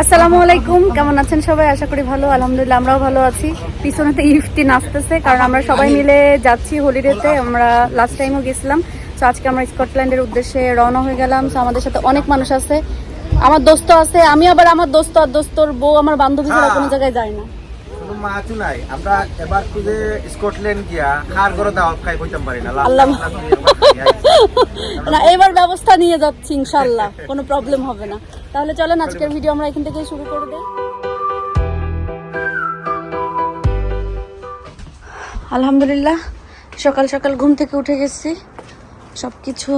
আসসালামু আলাইকুম কেমন আছেন সবাই? আশা করি ভালো আলহামদুলিল্লাহ আমরাও ভালো আছি। পিছনে তো ইফতি নাচতেছে কারণ আমরা সবাই মিলে যাচ্ছি হোলিডেতে আমরা লাস্ট টাইমও গেছিলাম। তো আজকে আমরা স্কটল্যান্ডের উদ্দেশ্যে রওনা হয়ে গেলাম। তো আমাদের সাথে অনেক মানুষ আছে। আমার দোস্ত আছে আমি আবার আমার দোস্ত আর দোস্তর বউ আমার বান্ধবী ছাড়া কোনো জায়গায় যায় না। মাছু নাই আমরা এবার খুঁজে স্কটল্যান্ড গিয়া খার করে দাওয়াত খাই কইতাম পারি না। আল্লাহ। না এবার ব্যবস্থা নিয়ে যাচ্ছি ইনশাল্লাহ কোনো প্রবলেম হবে না। তাহলে চলেন আজকের ভিডিও আমরা এখান থেকে শুরু করে দিই। আলহামদুলিল্লাহ সকাল সকাল ঘুম থেকে উঠে গেছি। সব কিছু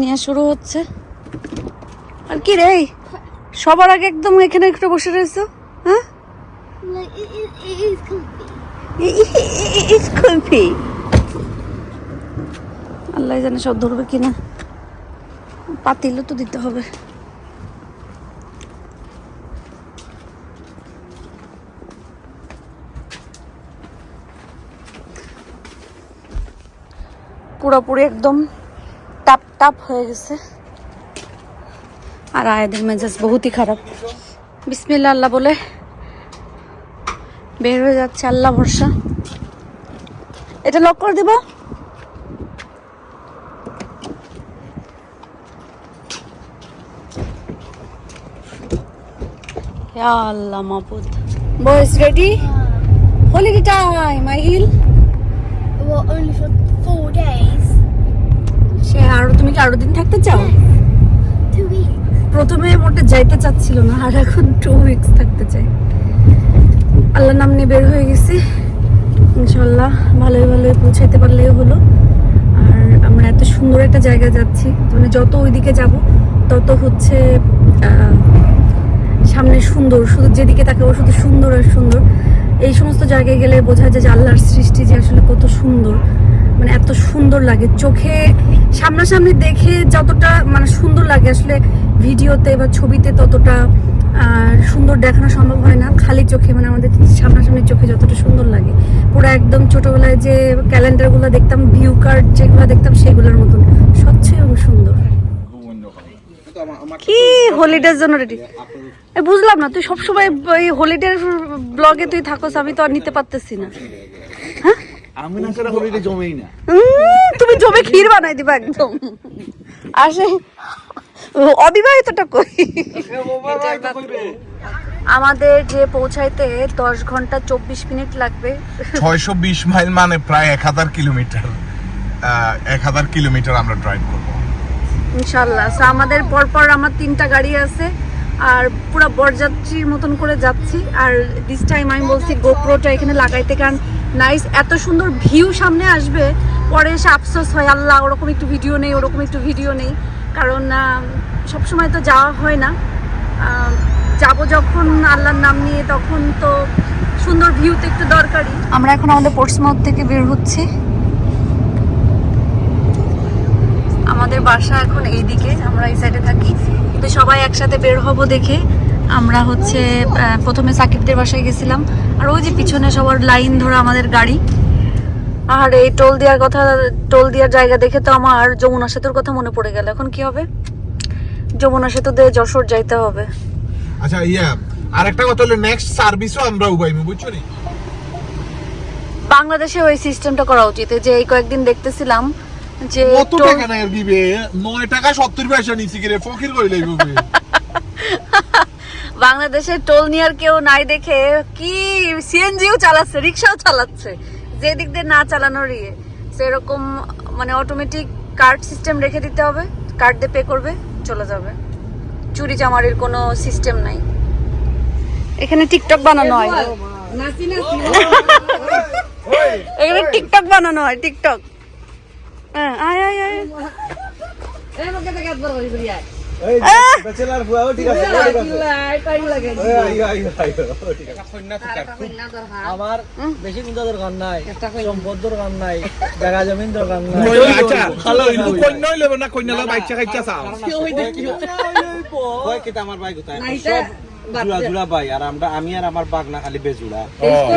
নিয়ে শুরু হচ্ছে। আর কি রে সবার আগে একদম এখানে একটু বসে রয়েছো? আল্লাহ জানে সব ধরবে কিনা। পাতিলও তো দিতে হবে। পুরোপুরি একদম টাপ টাপ হয়ে গেছে। আর আয়াদের মেজাজ বহুতই খারাপ। বিসমিল্লা আল্লাহ বলে। বের হয়ে যাচ্ছে আল্লাহ ভরসা। এটা লক করে দিব? আল্লাহ মাহবুদ বয়েস রেডি হলিডে টাইম আই হিল Well, only for four days. সে আরও তুমি কি আরও দিন থাকতে চাও? প্রথমে মোটে যাইতে চাচ্ছিল না আর এখন টু উইকস থাকতে চাই। আল্লাহ নাম নিয়ে বের হয়ে গেছি। ইনশাল্লাহ ভালোই ভালোই পৌঁছাইতে পারলেই হলো। আর আমরা এত সুন্দর একটা জায়গা যাচ্ছি। মানে যত ওইদিকে যাব, তত হচ্ছে সামনে সুন্দর। শুধু যেদিকে তাকাবো শুধু সুন্দর আর সুন্দর। এই সমস্ত জায়গায় গেলে বোঝা যায় যে আল্লাহর সৃষ্টি যে আসলে কত সুন্দর। মানে এত সুন্দর লাগে। চোখে সামনাসামনি দেখে যতটা মানে সুন্দর লাগে, আসলে ভিডিওতে বা ছবিতে ততটা আহ, সুন্দর দেখানো সম্ভব হয় না। খালি চোখে মানে আমাদের সামনাসামনি চোখে যতটা সুন্দর লাগে। পুরো একদম ছোটবেলায় যে ক্যালেন্ডারগুলো দেখতাম ভিউ কার্ড যেগুলো দেখতাম সেগুলোর মতন। স্বচ্ছ এবং সুন্দর। কি হলিডের জন্য রেডি বুঝলাম না তুই সবসময় এই হলিডের ব্লগে তুই থাকোস আমি তো আর নিতে পারতেছি না। আমি না সেটা হলিডে জমেই না। তুমি জমে ক্ষীর বানাই দিবা একদম। আসে অবিবাহিতটা কই? আমাদের যে পৌঁছাইতে দশ ঘণ্টা চব্বিশ মিনিট লাগবে। ছয়শো বিশ মাইল মানে প্রায় এক হাজার কিলোমিটার। এক হাজার কিলোমিটার আমরা ড্রাইভ করব। ইনশাল্লাহ। আমাদের পরপর আমার তিনটা গাড়ি আছে আর পুরো বরযাত্রীর মতন করে যাচ্ছি। আর দিস টাইম আমি বলছি গোপ্রোটা এখানে লাগাইতে কারণ নাইস এত সুন্দর ভিউ সামনে আসবে। পরে এসে আফসোস হয় আল্লাহ ওরকম একটু ভিডিও নেই ওরকম একটু ভিডিও নেই। কারণ সবসময় তো যাওয়া হয় না। যাব যখন আল্লাহর নাম নিয়ে তখন তো সুন্দর ভিউ তো একটু দরকারি আমরা এখন আমাদের পোর্টসমাউথ থেকে বের হচ্ছি। আমাদের বাসা এখন এইদিকে আমরা এই সাইডে থাকি। কিন্তু সবাই একসাথে বের হব দেখে। আমরা হচ্ছে প্রথমে সাকিবদের বাসায় গেছিলাম। আর ওই যে পিছনে সবার লাইন ধরা আমাদের গাড়ি। আর এই টোল দেওয়ার কথা টোল দেওয়ার জায়গা দেখে তো আমার যমুনা সেতুর কথা মনে পড়ে গেল। এখন কি হবে? যমুনা সেতু দিয়ে যশোর যাইতে হবে। আচ্ছা ইয়া আরেকটা কথা হলো নেক্সট সার্ভিসও আমরা উবাইমু বুঝছ নি? বাংলাদেশে ওই সিস্টেমটা করা উচিত। যে এই কয়েকদিন দেখতেছিলাম যে কত টাকা নাই আর দিবে? নয় টাকা সত্তর পয়সা নিছি কিরে ফকির কই লাইব বাংলাদেশে টোল নিয়ার কেউ নাই দেখে কি সিএনজিও চালাচ্ছে রিক্সাও চালাচ্ছে। যে দিক দিয়ে না চালানোর ইয়ে সেরকম মানে অটোমেটিক কার্ড সিস্টেম রেখে দিতে হবে কার্ড দিয়ে পে করবে চলে যাবে। চুরি চামারির কোনো সিস্টেম নাই। এখানে টিকটক বানানো হয়। এখানে টিকটক বানানো হয় টিকটক হ্যাঁ আয় আয় আয়। আমার বেশি চিন্তা দরকার নাই সম্পদ দরকার নাই জায়গা জমিন দরকার নাই। কন্যা হইল না কন্যা বাচ্চা কাচ্চা চাও। আমার? সব জুড়া জুড়া ভাই আর আমরা আমি আর আমার বাগনা খালি বেজুড়া।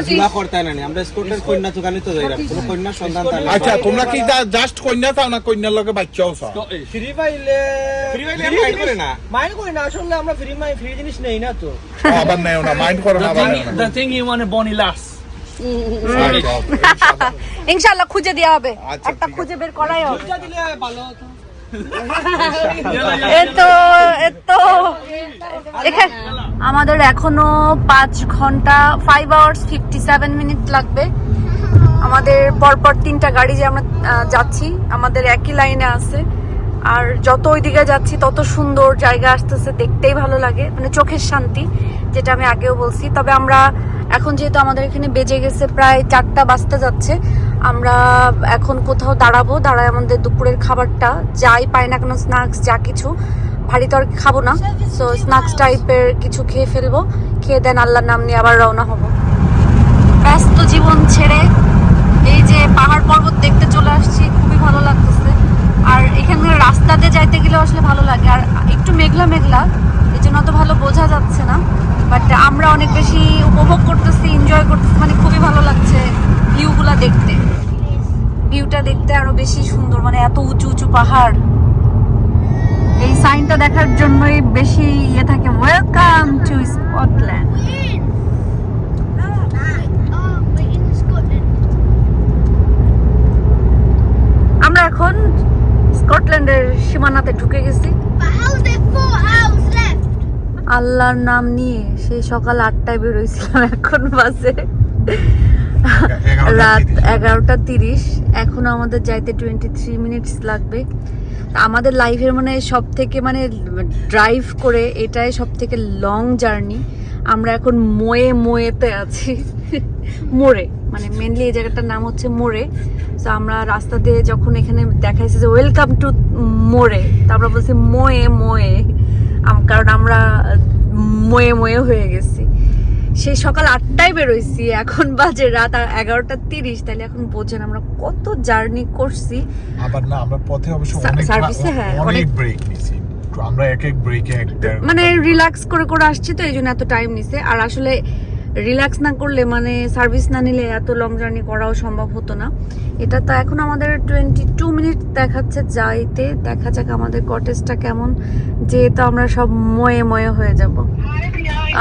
জুড়া করতে না আমরা স্কটের কন্যা দোকানে তো যাই কোনো কন্যা সন্ধান তাহলে আচ্ছা তোমরা কি জাস্ট কন্যা চাও না কন্যার লগে বাচ্চাও চাও? ফ্রি পাইলে Free পাইলে mind করে না। মাইন্ড করি না আসলে আমরা ফ্রি মাই ফ্রি জিনিস নেই না তো। আবার নেও না মাইন্ড করো না আবার নেও না। the thing you want a bonny lass ইনশাআল্লাহ খুঁজে দেওয়া হবে। আচ্ছা, একটা খুঁজে বের করাই হবে। দিলে ভালো এতো এতো। আমাদের এখনও পাঁচ ঘণ্টা five hours fifty seven minute লাগবে। আমাদের পরপর তিনটা গাড়ি যে আমরা যাচ্ছি, আমাদের একই লাইনে আছে। আর যত ওইদিকে যাচ্ছি, তত সুন্দর জায়গা আসতেছে, দেখতেই ভালো লাগে। মানে চোখের শান্তি, যেটা আমি আগেও বলছি। তবে আমরা এখন যেহেতু আমাদের এখানে বেজে গেছে প্রায় চারটা বাজতে যাচ্ছে, আমরা এখন কোথাও দাঁড়াবো, দাঁড়ায় আমাদের দুপুরের খাবারটা, যাই পাই না কোনো স্ন্যাক্স যা কিছু, ভারী তো আর খাব না সো স্ন্যাক্স টাইপের কিছু খেয়ে ফেলব, খেয়ে দেন আল্লাহর নাম নিয়ে আবার রওনা হব। ব্যস্ত জীবন ছেড়ে এই যে পাহাড় পর্বত দেখতে চলে আসছি, খুবই ভালো লাগতেছে। আর এখানকার রাস্তাতে যাইতে গেলে আসলে ভালো লাগে, আর একটু মেঘলা মেঘলা জন্য অত ভালো বোঝা যাচ্ছে না বাট আমরা অনেক বেশি উপভোগ করতেছি এনজয় করতেছি মানে খুবই ভালো লাগছে ভিউগুলা দেখতে। ভিউটা দেখতে আরও বেশি সুন্দর মানে এত উঁচু উঁচু পাহাড়। এই সাইনটা দেখার জন্যই বেশি ইয়ে থাকে ওয়েলকাম টু স্কটল্যান্ড. আমরা এখন স্কটল্যান্ডের সীমানাতে ঢুকে গেছি। আল্লাহর নাম নিয়ে সেই সকাল আটটায় বেরোইছিলাম এখন বাসে রাত এগারোটা তিরিশ। এখনও আমাদের যাইতে টোয়েন্টি থ্রি মিনিটস লাগবে। আমাদের লাইফের মানে সব থেকে মানে ড্রাইভ করে এটাই সব থেকে লং জার্নি আমরা এখন মোয়ে মোয়েতে আছি। মোড়ে মানে মেনলি এই জায়গাটার নাম হচ্ছে মোড়ে। তো আমরা রাস্তা দিয়ে যখন এখানে দেখাইছে যে ওয়েলকাম টু মোড়ে। তা আমরা বলছি মোয়ে মোয়ে। কারণ আমরা ময়ে ময়ে হয়ে গেছি। সেই সকাল আটটায় বেরোইছি এখন বাজে রাত এগারোটা তিরিশ তাহলে এখন বোঝেন আমরা কত জার্নি করছি। আবার না আমরা পথে অবশ্য সার্ভিসে হ্যাঁ, অনেক অনেক- ব্রেক নিছি আমরা এক এক ব্রেকে এক মানে রিল্যাক্স করে করে আসছি তো এই জন্য এত টাইম নিছে। আর আসলে রিল্যাক্স না করলে মানে সার্ভিস না নিলে এত লং জার্নি করাও সম্ভব হতো না। এটা তো এখন আমাদের টোয়েন্টি টু মিনিট দেখাচ্ছে যাইতে। দেখা যাক আমাদের কটেজটা কেমন, যেহেতু আমরা সব ময়ে ময়ে হয়ে যাব।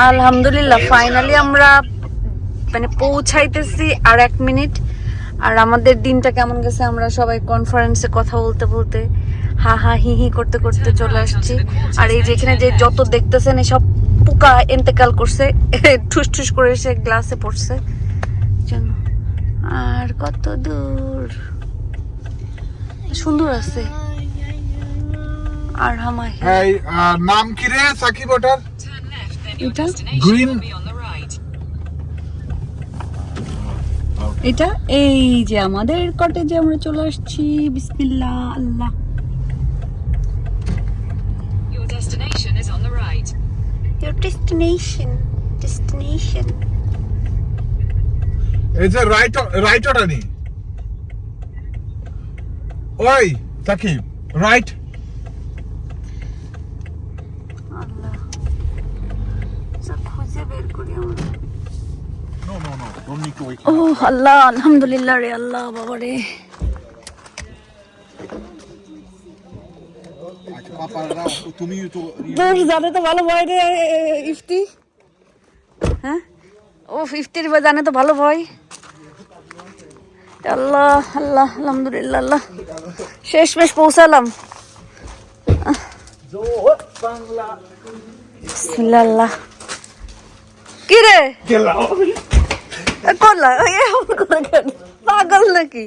আলহামদুলিল্লাহ ফাইনালি আমরা মানে পৌঁছাইতেছি আর এক মিনিট আর আমাদের দিনটা কেমন গেছে, আমরা সবাই কনফারেন্সে কথা বলতে বলতে হা হা হি হি করতে করতে চলে আসছি। আর এই যেখানে যে যত দেখতেছেন এই সব পোকা এন্তেকাল করছে ঠুস ঠুস করে এসে গ্লাসে পড়ছে। জন্য আর কত দূর? সুন্দর আছে। আর হামাই এই নাম কি রে? সাকিব ওটার? এটা? গ্রিন এটা? এই যে আমাদের কটেজে আমরা চলে আসছি। বিসমিল্লাহ আল্লাহ Your destination is on the right. Your destination destination. এই যে রাইট রাইট ওটা নি ওই সাকিব রাইট আল্লাহ যা খুঁজে বের করি আমরা। নো তুমি তো জানে তো ভালো ভয় রে ইফতি? হ্যাঁ? ও ফিফটির জানে তো ভালো ভয়। আল্লাহ আল্লাহ আলহামদুলিল্লাহ আল্লাহ। শেষ মেশ পৌঁছালাম। বিসমিল্লাহ। আল্লাহ কি রে? করলা? পাগল নাকি?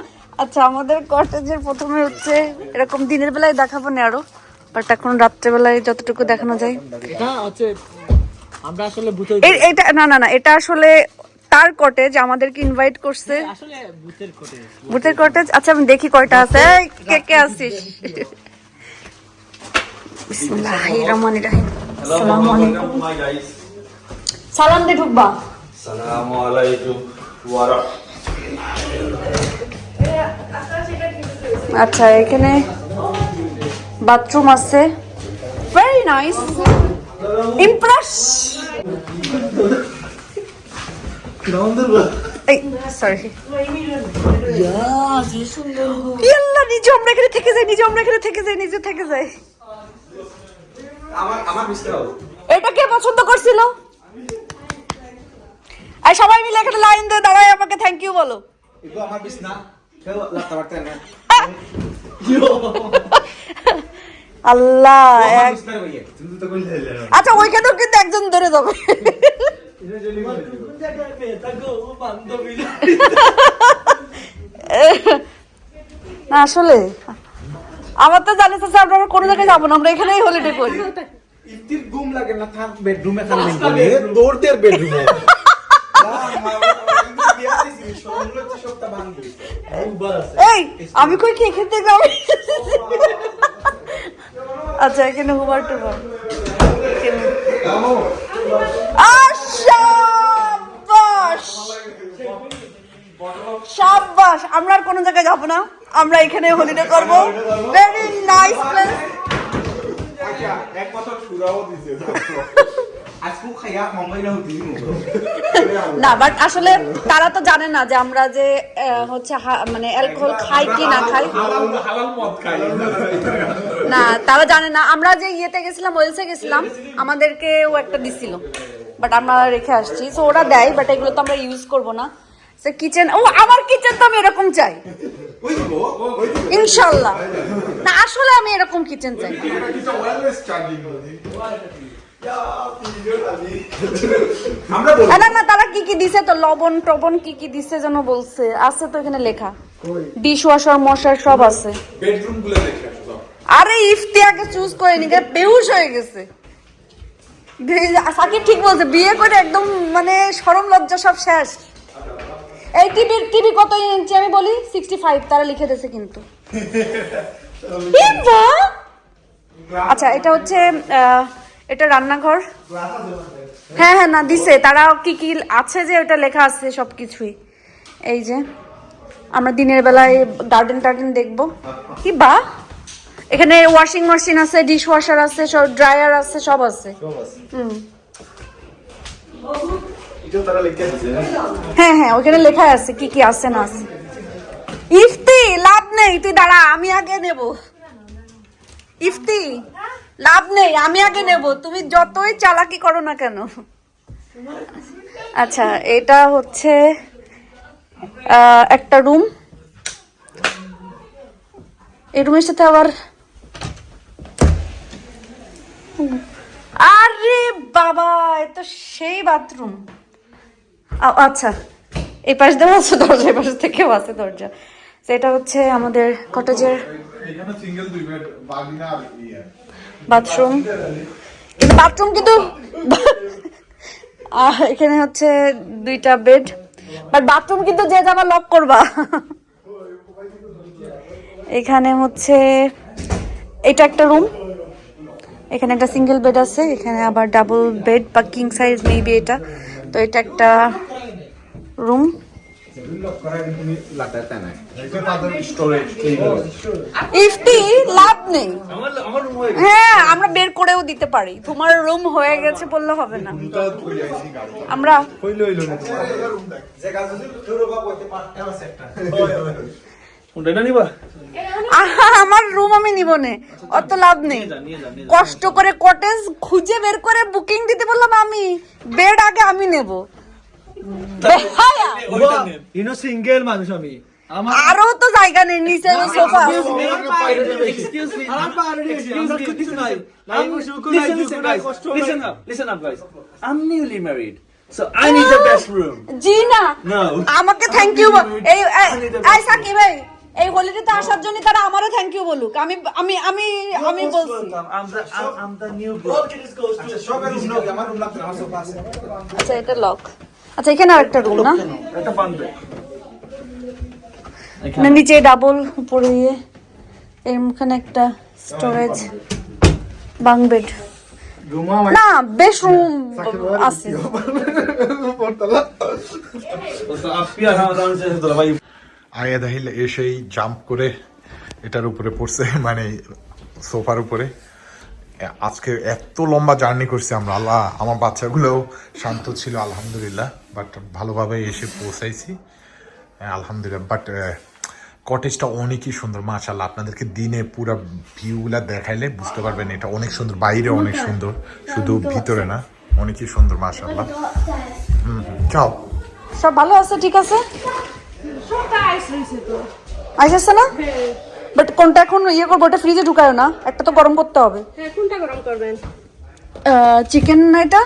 আচ্ছা আমাদের কটেজের প্রথমে হচ্ছে এরকম দিনের বেলায় দেখাবো না আরও বাট এখন রাত্রেবেলায় যতটুকু দেখানো যায়। এটা হচ্ছে আমরা আসলে বুঝতে এটা না না না এটা আসলে তার কটেজ আমাদেরকে ইনভাইট করছে। আসলে বুথের ভূতের কটেজ আচ্ছা আমি দেখি কয়টা আছে। কে কে আছিস? বিসমিল্লাহির রহমানির রহিম। আসসালামু আলাইকুম. সালাম ঢুকবা। Alaikum. Wara. আচ্ছা এখানে বাথরুম আছে। ভেরি নাইস ইমপ্রেস নিজে আমরা এখানে থেকে যাই নিজে আমরা এখানে থেকে যাই নিজে থেকে যাই। এটা কে পছন্দ করছিল? আর সবাই মিলে এখানে লাইন দিয়ে দাঁড়ায় আমাকে থ্যাংক ইউ বলো। আমার বিছনা আল্লাহ আমার এক- বিছনা ভাইয়া তুমি তো আচ্ছা ওইখানেও কিন্তু একজন ধরে যাবে না আসলে। আমার তো জানিস আছে আমরা কোনো জায়গায় যাব না আমরা এখানেই হলিডে করি। ইফতির ঘুম লাগে না থাক বেডরুমে খালি বেডরুমে এই আমি কই কি খেতে যাব? আচ্ছা এখানে হুবার টুবার সাব্বাস। আমরা আর কোনো জায়গায় যাব না। আমরা এখানে হলিডে করব। ভেরি নাইস প্লেস এক বছর সুরাও দিছে। না বাট আসলে তারা তো জানে না যে আমরা যে হচ্ছে হা- মানে অ্যালকোহল খাই কি না খাই। হালাল মদ খাই। না তারা জানে না। আমরা যে ইয়েতে গেছিলাম ওয়েলসে গেছিলাম আমাদেরকেও একটা দিছিল। বাট আমরা রেখে আসছি। সো ওরা দেয় বাট এগুলো তো আমরা ইউজ করব না। সে কিচেন ও আমার কিচেন তো আমি এরকম চাই। ইনশাল্লাহ। না আসলে আমি এরকম কিচেন চাই। আমরা বলি। না না তারা কি কি দিছে তো? লবণ টবণ কি কি দিছে যেন বলছে? আছে তো এখানে লেখা। ডিশ ওয়াশার মশার সব আছে। বেডরুমগুলো দেখে আরে ইফতি আগে চুজ করে নি হয়ে গেছে। সাকিব ঠিক বলছে বিয়ে করে একদম মানে সরম লজ্জা সব শেষ। এই টিভির টিভি কত ইঞ্চি আমি বলি? সিক্সটি ফাইভ তারা লিখে দিয়েছে কিন্তু। আচ্ছা এটা হচ্ছে আহ, এটা রান্নাঘর? হ্যাঁ হ্যাঁ না দিছে। তারা কি কি আছে যে ওটা লেখা আছে সব কিছুই এই যে আমরা দিনের বেলায় গার্ডেন টার্ডেন দেখব। কি বা? এখানে ওয়াশিং মেশিন আছে ডিশ ওয়াশার আছে সব ড্রায়ার আছে সব আছে। হুম। দিছে হ্যাঁ হ্যাঁ ওখানে লেখা আছে কি কি আছে না আছে। ইফতি লাভ নেই তুই দাঁড়া আমি আগে নেব। ইফতি। লাভ নেই, আমি আগে নেব। তুমি যতই চালাকি করো না কেন। আচ্ছা এটা হচ্ছে একটা রুম। এই রুমের সাথে আবার আরে বাবা, এ তো সেই বাথরুম। আচ্ছা এই পাশ দেওয়া আছে দরজা, এই পাশ থেকেও আছে দরজা। সেটা হচ্ছে আমাদের কটেজের সিঙ্গেল দুই বেড বাগিনা আর ইয়ে। বাথরুম। কিন্তু বাথরুম কিন্তু এখানে হচ্ছে দুইটা বেড। বাট বাথরুম কিন্তু যে যাবা লক করবা। এখানে হচ্ছে এটা একটা রুম। এখানে একটা সিঙ্গেল বেড আছে, এখানে আবার ডাবল বেড বা কিং সাইজ মেবি এটা। তো এটা একটা রুম। ইফতি লাভ নেই। হ্যাঁ আমরা বের করেও দিতে পারি। তোমার রুম হয়ে গেছে বললে হবে না। আমরা আমার রুম আমি নিব নে। অত লাভ নেই। কষ্ট করে কটেজ খুঁজে বের করে বুকিং দিতে বললাম আমি। বেড আগে আমি নেব। ইনো সিঙ্গেল মানুষ আমি। আরও তো জায়গা নেই নিচে sofa. I'm newly married, so I need the best room. জি না আমাকে থ্যাংক ইউ এই এই সাকিব ভাই এই হলিডেতে আসার জন্য তারা আমারও থ্যাংক ইউ বলুক। আমি আমি আমি আমি বলছি। আচ্ছা এটা লক আচ্ছা এখানে আরেকটা রুম না? একটা fun bed. না নিচে ডাবল উপরে ইয়ে। এর মুখানে একটা স্টোরেজ বাং বেড না বেশ রুম আছে। আয়া দাহিল এসেই জাম্প করে এটার উপরে পড়ছে মানে সোফার উপরে। আজকে এত লম্বা জার্নি করছি আমরা আল্লাহ আমার বাচ্চাগুলোও শান্ত ছিল আলহামদুলিল্লাহ বাট ভালোভাবে এসে পৌঁছাইছি। হ্যাঁ, আলহামদুলিল্লাহ বাট কটেজটা অনেকই সুন্দর মাশাল্লাহ আপনাদেরকে দিনে পুরো ভিউগুলা দেখাইলে বুঝতে পারবেন এটা অনেক সুন্দর বাইরে অনেক সুন্দর শুধু ভিতরে না অনেকই সুন্দর মাশাল্লাহ হুম হুম, যাও। সব ভালো আছে ঠিক আছে? না? বাট কোনটা এখন ইয়ে করব ওটা ফ্রিজে ঢুকায় না একটা তো গরম করতে হবে। কোনটা গরম করবেন? চিকেন না এটা?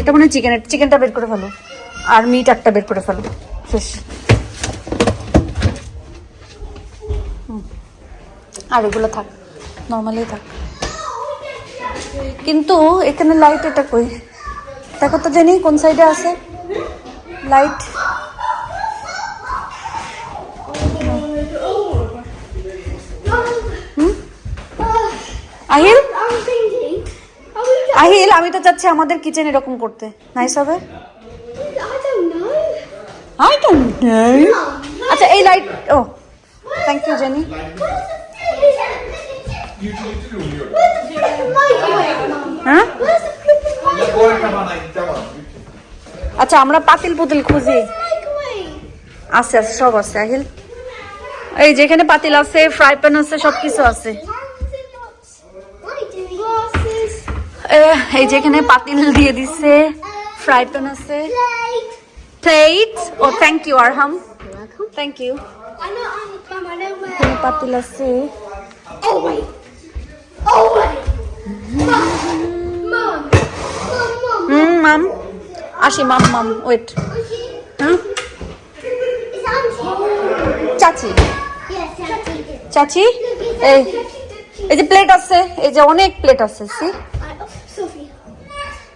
এটা মানে চিকেন চিকেনটা বের করে ফেলো। আর মিট একটা বের করে ফেলো। শেষ। আর এগুলো থাক নর্মালি থাক। কিন্তু এখানে লাইট এটা কই? দেখো তো জানি কোন সাইডে আছে? লাইট আহিল? আহিল আমি তো চাচ্ছি আমাদের কিচেন এরকম করতে। নাইস হবে. আই ডোন্ট নো আচ্ছা এই light O thank you Jenny হ্যাঁ? আচ্ছা আমরা পাতিল পুতিল খুঁজি। আছে আছে সব আছে আহিল। এই যেখানে পাতিল আছে ফ্রাই প্যান আছে সব কিছু আছে How is it not? এই যেখানে পাতিল দিয়ে দিছে ফ্রাই প্যান আছে। Plate oh thank you Arham thank you পাতিল আছে। মাম। আসি মাম মাম ওয়েট চাচি। চাচি? এই। এই যে প্লেট আছে, এই যে অনেক প্লেট আছে সি.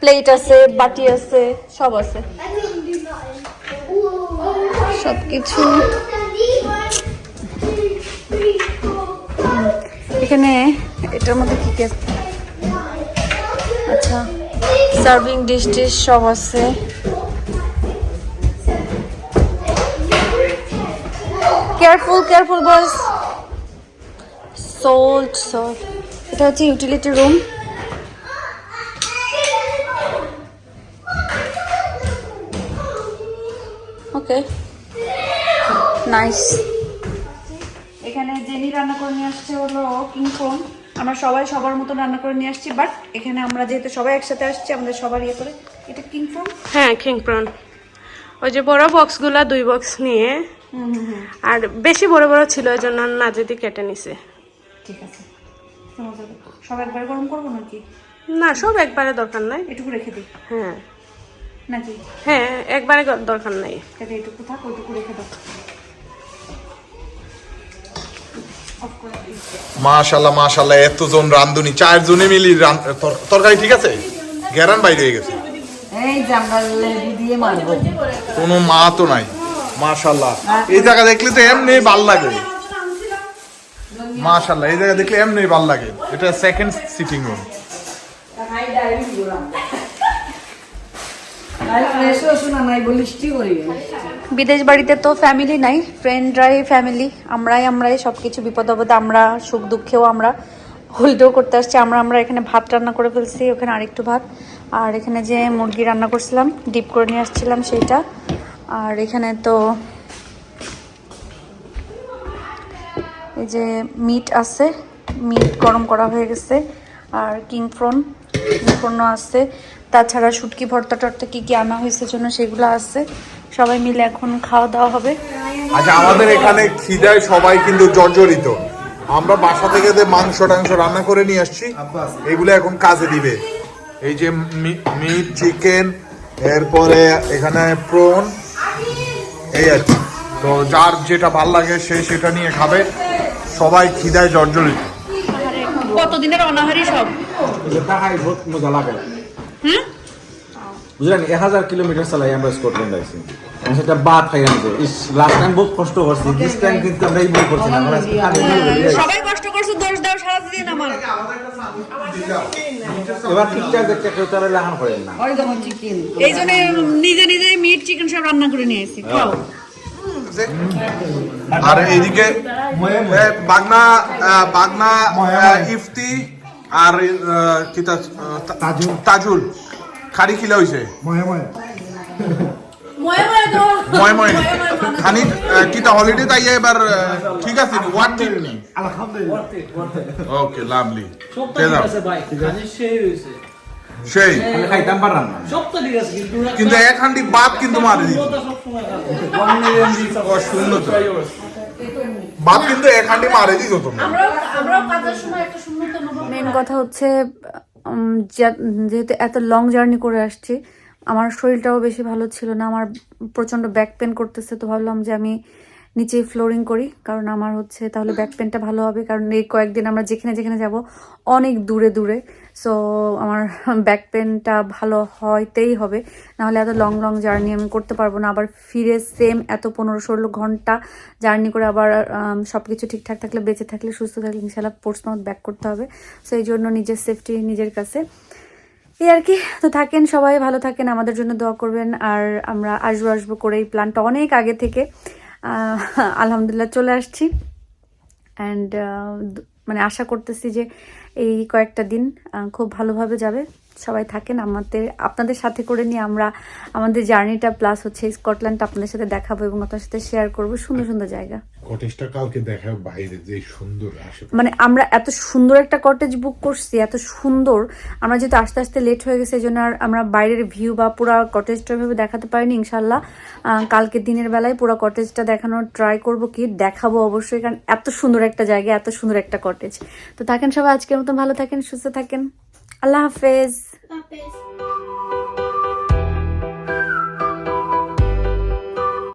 প্লেট আছে, বাটি আছে, সব আছে. সব কিছু এখানে এটার মধ্যে কি আচ্ছা সার্ভিং ডিশ টিশ সব আছে careful careful boss salt salt এটা হচ্ছে ইউটিলিটি রুম ওকে নাইস এখানে জেনি রান্না করে নিয়ে আসছে হলো কিংফোন আমরা সবাই সবার মতো রান্না করে নিয়ে আসছি বাট এখানে আমরা যেহেতু সবাই একসাথে আসছি আমাদের সবার ইয়ে করে। এটা কিংফোন হ্যাঁ কিং প্রন ওই যে বড় বক্সগুলা দুই বক্স নিয়ে। আর বেশি বড় বড় ছিল ওই জন্য না যদি কেটে নিছে। ঠিক আছে। সব একবার গরম করব নাকি? না সব একবারে দরকার নাই। এটুকু রেখে দিই। হ্যাঁ। নাকি? হ্যাঁ একবারে দরকার নাই। তাহলে এটুকু থাক ওইটুকু রেখে দাও। মাশাল্লাহ মাশাল্লাহ এতজন রান্ধুনি চারজনে মিলি তরকারি ঠিক আছে? গ্যারান বাইরে হয়ে গেছে। কোনো মা তো নাই। মাশাল্লাহ। এই জায়গা দেখলে তো এমনি ভালো লাগে। মাশাল্লাহ এই জায়গা দেখলে এমনি ভালো লাগে। এটা সেকেন্ড সিটিং রুম বিদেশ বাড়িতে তো ফ্যামিলি নাই ফ্রেন্ডরাই ফ্যামিলি আমরাই আমরাই সব কিছু বিপদ আপদে আমরা, সুখ দুঃখেও আমরা হইডও করতে আসছি। আমরা আমরা এখানে ভাত রান্না করে ফেলছি, ওখানে আরেকটু ভাত। আর এখানে যে মুরগি রান্না করছিলাম, ডিপ করে নিয়ে আসছিলাম সেইটা। আর এখানে তো এই যে মিট আছে মিট গরম করা হয়ে গেছে আর কিংফ্রন কিংফ্রনও আছে। তাছাড়া শুটকি ভর্তা টর্তা কী কী আনা হয়েছে জন্য সেগুলো আছে। সবাই মিলে এখন খাওয়া দাওয়া হবে। আচ্ছা আমাদের এখানে খিদায় সবাই কিন্তু জর্জরিত। আমরা বাসা থেকে যে মাংস টাংস রান্না করে নিয়ে আসছি এগুলো এখন কাজে দিবে। এই যে মিট চিকেন এরপরে এখানে প্রন এই আর কি। তো যার যেটা ভালো লাগে সে সেটা নিয়ে খাবে। সবাই খিদায় জর্জরিত। কতদিনের অনাহারি সব? দেখাই বহুত মজা লাগে। বুঝলেন এক হাজার কিলোমিটার চালাই আমরা স্কটল্যান্ড আইছি। আমি সেটা বাদ খাই আনছে ইস লাস্ট টাইম বহুত কষ্ট করছি দিস টাইম কিন্তু আমরা এই বই করছি না। আমরা। সবাই কষ্ট করছ দোষ দাও সারাদিন আমার। এবার ঠিকঠাক দেখতে কেউ তারা লাহান করেন না। এই জন্য নিজে নিজে মিট চিকেন সব রান্না করে নিয়ে এসেছি। খাও। লাগতেছে আর এইদিকে বাগনা বাগনা ইফতি আর কি তাজুল। খাড়ি খিলা হইছে। ময় খানি হলিডে তাই এবার ঠিক আছে ওয়ান ঠিক ওকে লাভলি ঠিক আছে ভাই খালি সেই রয়েছে সেই। আমি খাইতাম পারলাম না। সবটা ঠিক আছে কিন্তু কিন্তু এক হান্ডি বাদ কিন্তু মারি তো? বাদ কিন্তু এক হান্ডি মারি তোমরা মেন কথা হচ্ছে যেহেতু এত লং জার্নি করে আসছি আমার শরীরটাও বেশি ভালো ছিল না আমার প্রচণ্ড ব্যাক পেন করতেছে তো ভাবলাম যে আমি নিচে ফ্লোরিং করি কারণ আমার হচ্ছে তাহলে ব্যাক পেনটা ভালো হবে কারণ এই কয়েকদিন আমরা যেখানে যেখানে যাব অনেক দূরে দূরে। সো আমার ব্যাক পেনটা ভালো হইতেই হবে। নাহলে এত লং লং জার্নি আমি করতে পারব না। আবার ফিরে সেম এত পনেরো ষোলো ঘণ্টা জার্নি করে আবার সব কিছু ঠিকঠাক থাকলে, বেঁচে থাকলে, সুস্থ থাকলে ইনশাল্লাহ পোর্টসমাউথ ব্যাক করতে হবে। সো এই জন্য নিজের সেফটি নিজের কাছে। এই আর কি। তো থাকেন সবাই, ভালো থাকেন, আমাদের জন্য দোয়া করবেন। আর আমরা আসব আসব করে এই প্ল্যানটা অনেক আগে থেকে। আলহামদুলিল্লাহ চলে আসছি। অ্যান্ড মানে আশা করতেছি যে এই কয়েকটা দিন খুব ভালোভাবে যাবে। সবাই থাকেন, আমাদের, আপনাদের সাথে করে নিয়ে আমরা আমাদের জার্নিটা, প্লাস হচ্ছে স্কটল্যান্ডটা আপনাদের সাথে দেখাবো এবং আপনার সাথে শেয়ার করব। সুন্দর সুন্দর জায়গা। কটেজটা কালকে দেখা বাইরে যে সুন্দর মানে আমরা এত সুন্দর একটা কটেজ বুক করছি এত সুন্দর। আমরা যেহেতু আস্তে আস্তে লেট হয়ে গেছে এই জন্য আর আমরা বাইরের ভিউ বা পুরো কটেজটা ভাবে দেখাতে পারিনি ইনশাল্লাহ কালকে দিনের বেলায় পুরো কটেজটা দেখানোর ট্রাই করব কি দেখাবো অবশ্যই কারণ এত সুন্দর একটা জায়গা এত সুন্দর একটা কটেজ তো থাকেন সবাই আজকের মতো ভালো থাকেন সুস্থ থাকেন। আল্লাহ হাফেজ। Happy.